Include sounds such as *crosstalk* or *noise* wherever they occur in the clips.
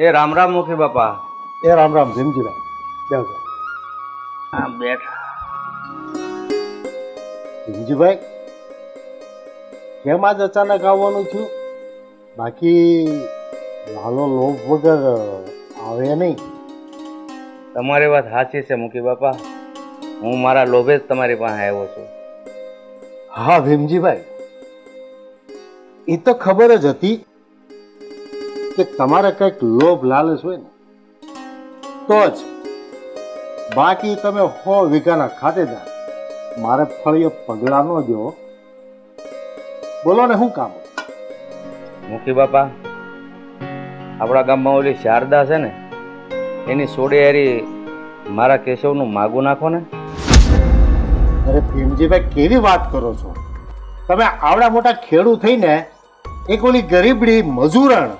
એ રામ રામ મુખી બાપા. એ રામ રામ જીમજીભાઈ બેસો હા બેઠા. ભીમજીભાઈ કેમ આજ અચાનક આવવાનું થયું? બાકી લાલો લોભ વગર આવે નહીં. તમારી વાત સાચી છે મુખી બાપા. હું મારા લોભે જ તમારી પાસે આવ્યો છું. હા ભીમજીભાઈ. એ તો ખબર જ હતી કે તમારે કંઈક લોભ લાલચ હોય ને તો જ બાકી તમે હો વીઘાના ખાતેદાર. મારે ફળીએ પગલા ન દો બોલો ને શું કામ? મુખી બાપા આપણા ગામમાં ઓલી શારદા છે ને એની સોડી હારી મારા કેશવનું માગું નાખો ને. અરે ભીમજીભાઈ કેવી વાત કરો છો? તમે આવડા મોટા ખેડૂત થઈને એક ઓલી ગરીબડી મજૂરણ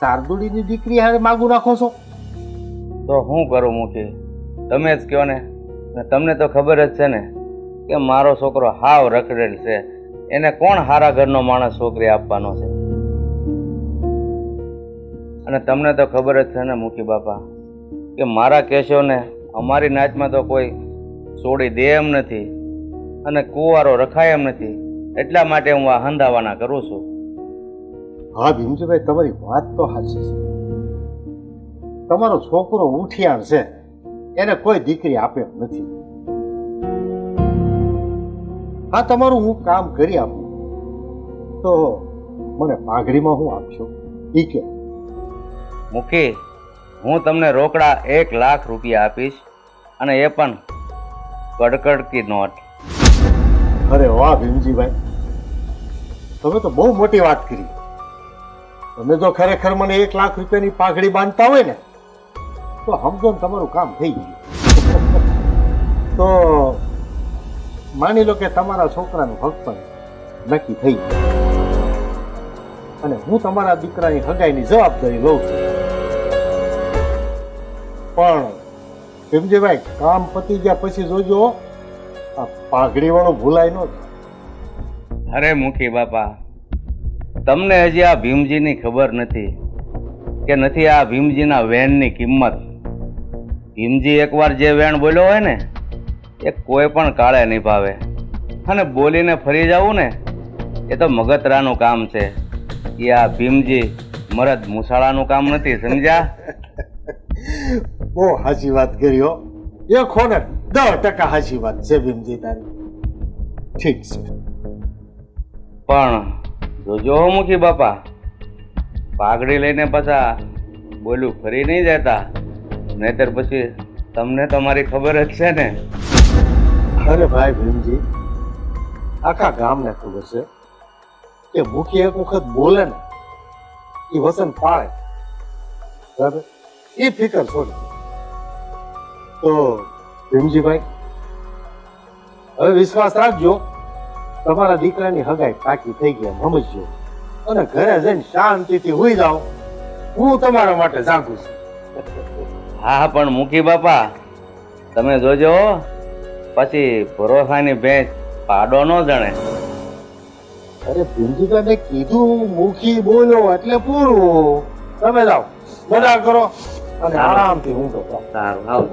શાર્દુડીની દીકરી હારે માગું નાખો છો? તો હું કરું મૂકી? તમે જ કહો ને? તમને તો ખબર જ છે ને કે મારો છોકરો હાવ રખડેલ છે. એને કોણ હારા ઘરનો માણસ છોકરી આપવાનો છે? અને તમને તો ખબર જ છે ને મુખી બાપા, કે મારા કેશોને અમારી નાચમાં તો કોઈ છોડી દે એમ નથી અને કુંવારો રખાય એમ નથી. એટલા માટે હું આ હંધાવાના કરું છું. હા ભીમજીભાઈ તમારી વાત તો સાચી છે. તમારો છોકરો ઉઠિયાણ છે. એને કોઈ દીકરી આપે નથી. હા તમારું હું કામ કરી આપું. તો મને પાઘડીમાં હું આપશો? ઈ કે. મુખી હું તમને રોકડા એક લાખ રૂપિયા આપીશ અને એ પણ કડકડકી નોટ. અરે વાહ ભીમજીભાઈ. તમે તો બહુ મોટી વાત કરી. તમે જો ખરેખર મને એક લાખ રૂપિયાની પાઘડી બાંધતા હોય ને, તો સમજો ને તમારું કામ થઈ ગયું. તો માની લો કે તમારા છોકરાનું હક નક્કી થઈ ગયું. અને હું તમારા દીકરાની હગાઈની જવાબદારી લઉં છું. પણ ભીમજીભાઈ કામ પતી ગયા પછી જોજો, આ પાઘડી વાળો ભૂલાય ન અરે મુખી બાપા તમને હજી આ ભીમજીની ખબર નથી કે નથી આ ભીમજીના વેણની કિંમત? ભીમજી એકવાર જે વેણ બોલ્યો હોય ને એ કોઈ પણ કાળે નિભાવે અને બોલીને ફરી જવું ને એ તો મગતરાનું કામ છે. એ આ ભીમજી મરદ મુસાળાનું કામ નથી સમજ્યા? *laughs* બહુ સાચી વાત કરી હો. એ ખોને દસ ટકા સાચી વાત છે ભીમજી તારી. ઠીક છે. પણ જોજો હો મુખી બાપા, પાઘડી લઈને પાછા બોલું, ફરી નહીં જતા? નહીતર પછી તમને તમારી ખબર જ છે ને. અરે ભાઈ ભીમજી, આખા ગામને ખબર છે કે મુખી એક વખત બોલે ને એ વસન પાળે. એ ફિકર છોડે. તો ભીમજીભાઈ, હવે વિશ્વાસ રાખજો. તમારા દીકરાની હગાઈ પાકી થઈ ગઈ સમજજો. અને ઘરે જઈને શાંતિથી હોઈ જાઓ. હું તમારા માટે જાગું છું. હા હા પણ મુખી બાપા તમે જોજો પછી ભરોસાની ભેંસ પાડો ન જણે. અરે ભીમજીભાઈ ને કીધું મુખી બોલો એટલે પૂરું. તમે જાઓ મજા કરો. અને આરામથી ઊંઘો. સારું આવું.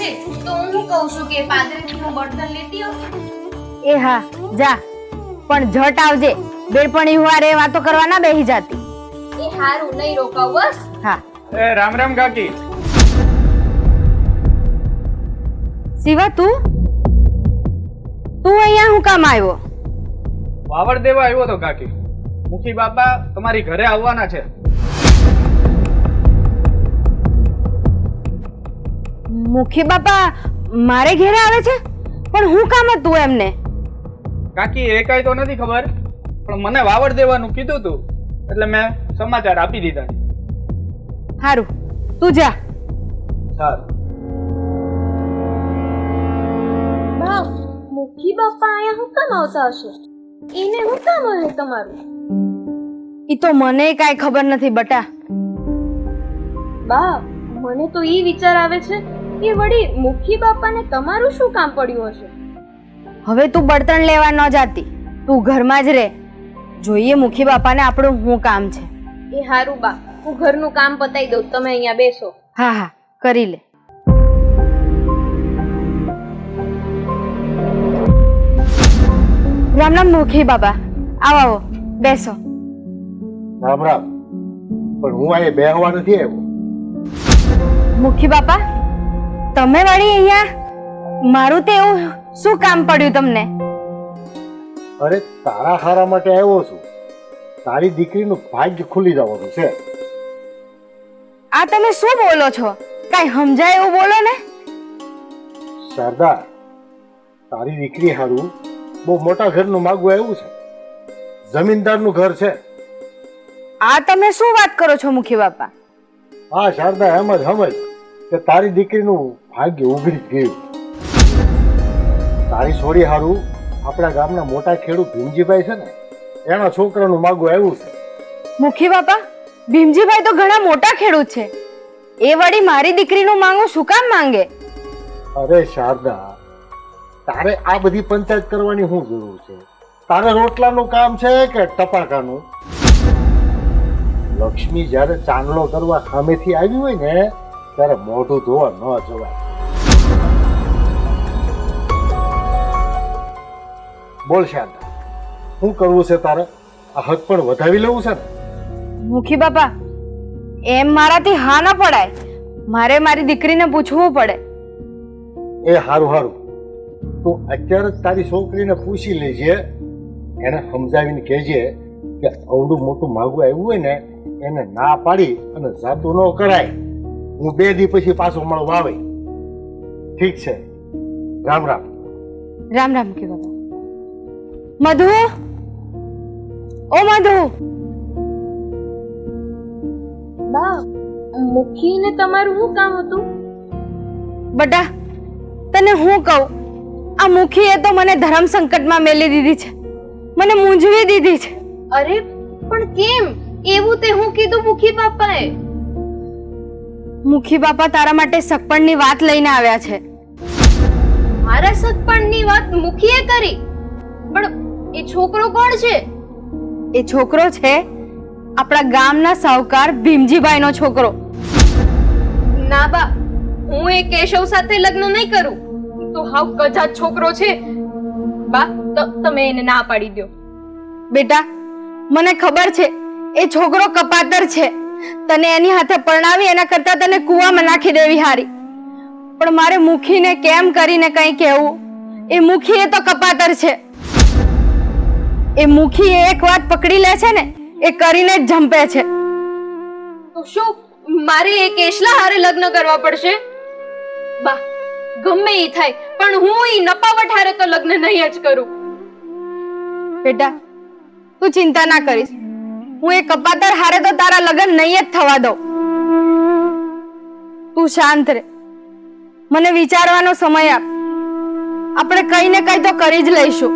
છે? તો હું કહું છું કે પાદરીનું બળતણ લેતી આવ એ હા જા. પણ ઝટ આવજે. બેડપણી હુવારે વાતો કરવા ના બેહી જાતી. એ હારું નહીં રોકાવ બસ હા. એ રામ રામ કાકી. શિવા તું? તું અહીંયા હું કામ આવ્યો? વાવડ દેવા આવ્યો તો કાકી. મુખી બાપા તમારી ઘરે આવવાના છે. મુખી બાપા મારે ઘેરે આવે છે? પણ હું કામ હતું એમને? કાકી એ કઈ તો નથી ખબર પણ મને વાવડ દેવાનું કીધું તું એટલે મેં સમાચાર આપી દીધા. સારું તું જા. સારું. બા મુખી બાપા અહીંયા હું કામ આવતા હશે? એને હું કામ હોય તમારું? ઈ તો મને કાંઈ ખબર નથી બટા. બા મને તો ઈ વિચાર આવે છે એ વળી મુખી બાપાને તમારું શું કામ પડ્યું હશે? હવે તું બળતણ લેવા ન જાતી. તું ઘરમાં જ રહે. જોઈએ મુખી બાપાને આપણું શું કામ છે. એ હારું બા હું ઘરનું કામ પતાઈ દઉં તમે અહીંયા બેસો. હા હા કરી લે. રામ રામ મુખી બાબા આવો આવો બેસો. રામ રામ. પણ હું અહીંયા બેહવા નથી આવ્યો. મુખી બાપા તમે વળી અહીંયા? મારું તે એવું શું કામ પડ્યું તમને? અરે તારા હારા માટે આવ્યો છું. તારી દીકરીનું ભાગ્ય ખુલી જવાનું છે. આ તમે શું બોલો છો? કાંઈ સમજાય એવું બોલો ને? સરદાર તારી દીકરી હારું બહુ મોટા ઘરનું માગવું આવ્યું છે. જમીનદારનું ઘર છે. આ તમે શું વાત કરો છો મુખી બાપા? હા શારદા એમ જ સમજ કે તારી દીકરીનું ભાગ્ય ઉઘડી ગયું. તારી છોડી હારું આપણા ગામના મોટા ખેડૂત ભીમજીભાઈ છે ને એના છોકરાનું માગું આવ્યું છે. મુખી બાપા ભીમજીભાઈ તો ઘણા મોટા ખેડૂત છે. એ વળી મારી દીકરીનું માંગું શું કામ માંગે? અરે શારદા તારે આ બધી પંચાયત કરવાની શું જરૂર છે? તારે રોટલાનું કામ છે કે ટપાકાનું? લક્ષ્મી જ્યારે ચાંદલો કરવા સામેથી આવી હોય ને ત્યારે મોઢું ધોવા ન જવાય. બોલ શારદા શું કરવું છે તારે? આ હક પણ વધાવી લેવું છે ને? મુખી બાપા એમ મારાથી હા ના પડાય. મારે મારી દીકરીને પૂછવું પડે. એ હારું હારું. તું અત્યારે તારી છોકરીને પૂછી લેજે. એને સમજાવીને કહેજે કે અવડું મોટું માગવું આવ્યું હોય ને એને ના પાડી અને જાતું ન કરાય. હું બે દી પછી પાછો મળવા આવે ઠીક છે. રામ રામ. રામ રામ કે બાબા મધુ? ઓ મધુ? બા મુખીને તમારું શું કામ હતું? બટા તને હું કહું? આ મુખીએ તો મને ધર્મ સંકટમાં મેલી દીધી છે. મને મૂંઝવી દીધી છે. અરે પણ કેમ? એવું તે હું કીધું મુખી બાપાએ. મુખી બાપા તારા માટે સગપણની વાત લઈને આવ્યા છે. મારા સગપણની વાત મુખીએ કરી? પણ એ છોકરો કોણ છે? એ છોકરો છે આપણા ગામના સાહુકાર ભીમજીભાઈનો છોકરો. ના બા હું એ કેશવ સાથે લગ્ન નહીં કરું. તો હાવ ગજા છોકરો છે. બા તમે એને ના પાડી દો બેટા મને ખબર છે એ છોકરો કપાતર છે. તને એની હાથે પરણાવી એના કરતા તને કુવામાં નાખી દેવી હારી. પણ મારે મુખીને કેમ કરીને કંઈ કહેવું? એ મુખી એ તો કપાતર છે. એ મુખી એક વાત પકડી લે છે ને એ કરીને જ જંપે છે. તો શું મારે એ કેશલા હારે લગ્ન કરવા પડશે? બા ગમે ઈ થાય પણ હું ઈ નપાવટ હારે તો લગ્ન નહીં જ કરું. બેટા તું ચિંતા ના કરીશ. હું એ કપાતર હારે તો તારા લગ્ન નહીં જ થવા દઉં. તું શાંત રે. મને વિચારવાનો સમય આપ. આપણે કઈ ને કઈ તો કરી જ લઈશું.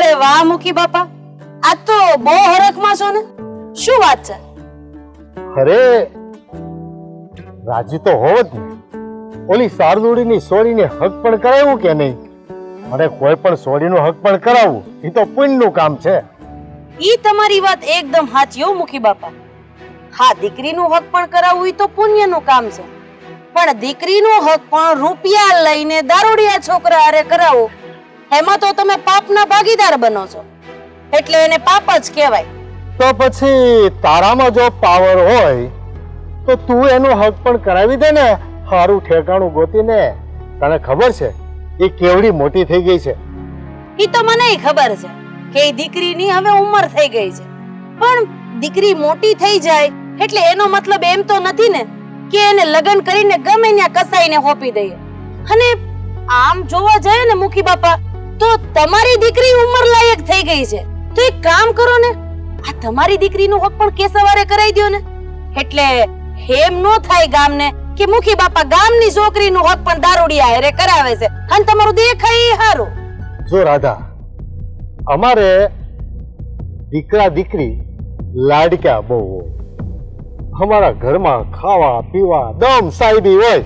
અરે વાહ મુખી બાપા. આજ તો બહુ હરખમાં છો ને. શું વાત છે? અરે રાજી તો હોવ જ ને. ઓલી સારદુડીની સોરીને હક પણ કરાવ્યું કે નહીં? મને કોઈ પણ સોરીનો હક પણ કરાવવું એ તો પુણ્યનું કામ છે. ઈ તમારી વાત એકદમ સાચી હો મુખી બાપા હા દીકરીનું હક પણ કરાવવું ઈ તો પુણ્યનું કામ છે. પણ દીકરીનો હક પણ રૂપિયા લઈને દારૂડિયા છોકરા હારે કરાવો એમાં તો તમે પાપના ભાગીદાર બનો છો. એટલે એને પાપ જ કહેવાય. તો પછી તારામાં જો પાવર હોય તો તું એનો હક પણ કરાવી દે ને. સારું ઠેકાણું ગોતીને તને ખબર છે? એ કેવડી મોટી થઈ ગઈ છે. એ તો મને ખબર છે કે દીકરીની હવે ઉંમર થઈ ગઈ છે. પણ દીકરી મોટી થઈ જાય એટલે એનો મતલબ એમ તો નથી ને કે એને લગ્ન કરીને ગમે ત્યાં કસાઈને હોપી દઈએ. અને આમ જોવા જાય ને મુખી બાપા, તો તમારી દીકરી ઉંમર લાયક થઈ ગઈ છે. તો એક કામ કરો ને, આ તમારી દીકરીનું હક પણ કે સવારે કરાવી દ્યો ને? એટલે હેમ નો થાય ગામને કે મુખી બાપા ગામની છોકરીનું હક પણ દારૂડિયા આયરે કરાવે છે. અને તમારું દેખાય હારું. જો રાધા અમારે દીકરા દીકરી લાડક્યા બહુ હોય. અમારા ઘરમાં ખાવા પીવા દમ સાહેબી હોય.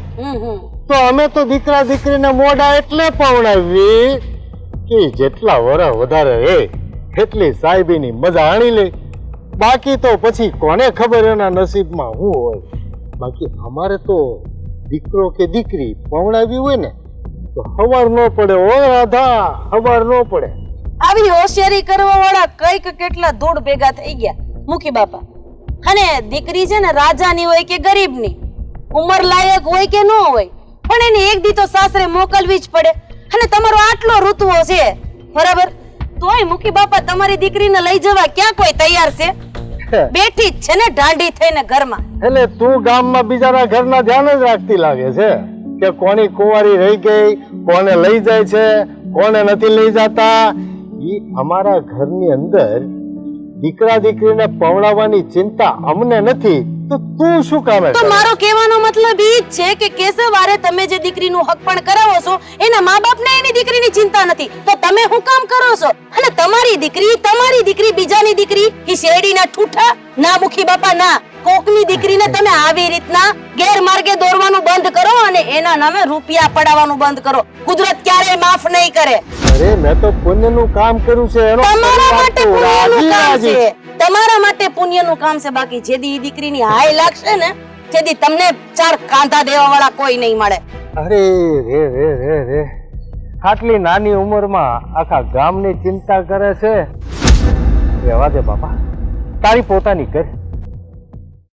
તો અમે તો દીકરા દીકરીને મોડા એટલે પવણાવી કે જેટલા વરસ વધારે હે એટલી સાહેબીની મજા આણી લે. બાકી તો પછી કોને ખબર એના નસીબમાં શું હોય? બાકી અમારે તો દીકરો કે દીકરી પવણાવી હોય ને, તો હવાર ન પડે ઓ રાધા, હવાર ન પડે. આવી હોશિયારી કરવા વાળા કંઈક કેટલા ધૂળ ભેગા થઈ ગયા મુખી બાપા. અને દીકરી છે ને રાજાની હોય કે ગરીબની, ઉંમર લાયક હોય કે ન હોય, પણ એને એક દી તો સાસરે મોકલવી જ પડે. અને તમારો આટલો ઋતુઓ છે, બરાબર? તોય મુખી બાપા, તમારી દીકરીને લઈ જવા ક્યાં કોઈ તૈયાર છે? બેઠી જ છે ને ઢાંડી થઈને ઘરમાં. એટલે તું ગામમાં બીજાના ઘરના ધ્યાન જ રાખતી લાગે છે કે કોની કુંવારી રહી ગઈ, કોને લઈ જાય છે, કોને નથી લઈ જતા. ઈ અમારા ઘરની અંદર દીકરા દીકરીને પવડાવવાની ચિંતા અમને નથી. તો તું શું કામે તો મારો કહેવાનો મતલબ ઈ જ છે કે કેશવ તમે જે દીકરીનું હક પણ કરાવો છો એના મા બાપને એની દીકરીની ચિંતા નથી. તો તમે શું કામ કરો છો? અને તમારી દીકરી તમારી દીકરી બીજાની દીકરી ઈ શેરડીના ઠૂઠા? ના મુખી બાપા ના. કોકની દીકરીને તમે આવી રીતના ગેરમાર્ગે દોરવાનું બંધ કરો અને એના નામે રૂપિયા પડાવવાનું બંધ કરો. કુદરત ક્યારેય માફ નહીં કરે. અરે મેં તો પુણ્યનું કામ કર્યું છે. એનો તમારા માટે પુણ્યનું કામ છે. તમારા માટે પુણ્યનું કામ છે, બાકી જેદી દી દીકરીની હાય લાગશે ને, જેદી તમને ચાર કાંધા દેવા વાળા કોઈ નહીં મળે. અરે, રે રે રે રે. આટલી નાની ઉંમરમાં આખા ગામની ચિંતા કરે છે. રહેવા દે બાપા. તારી પોતાની કર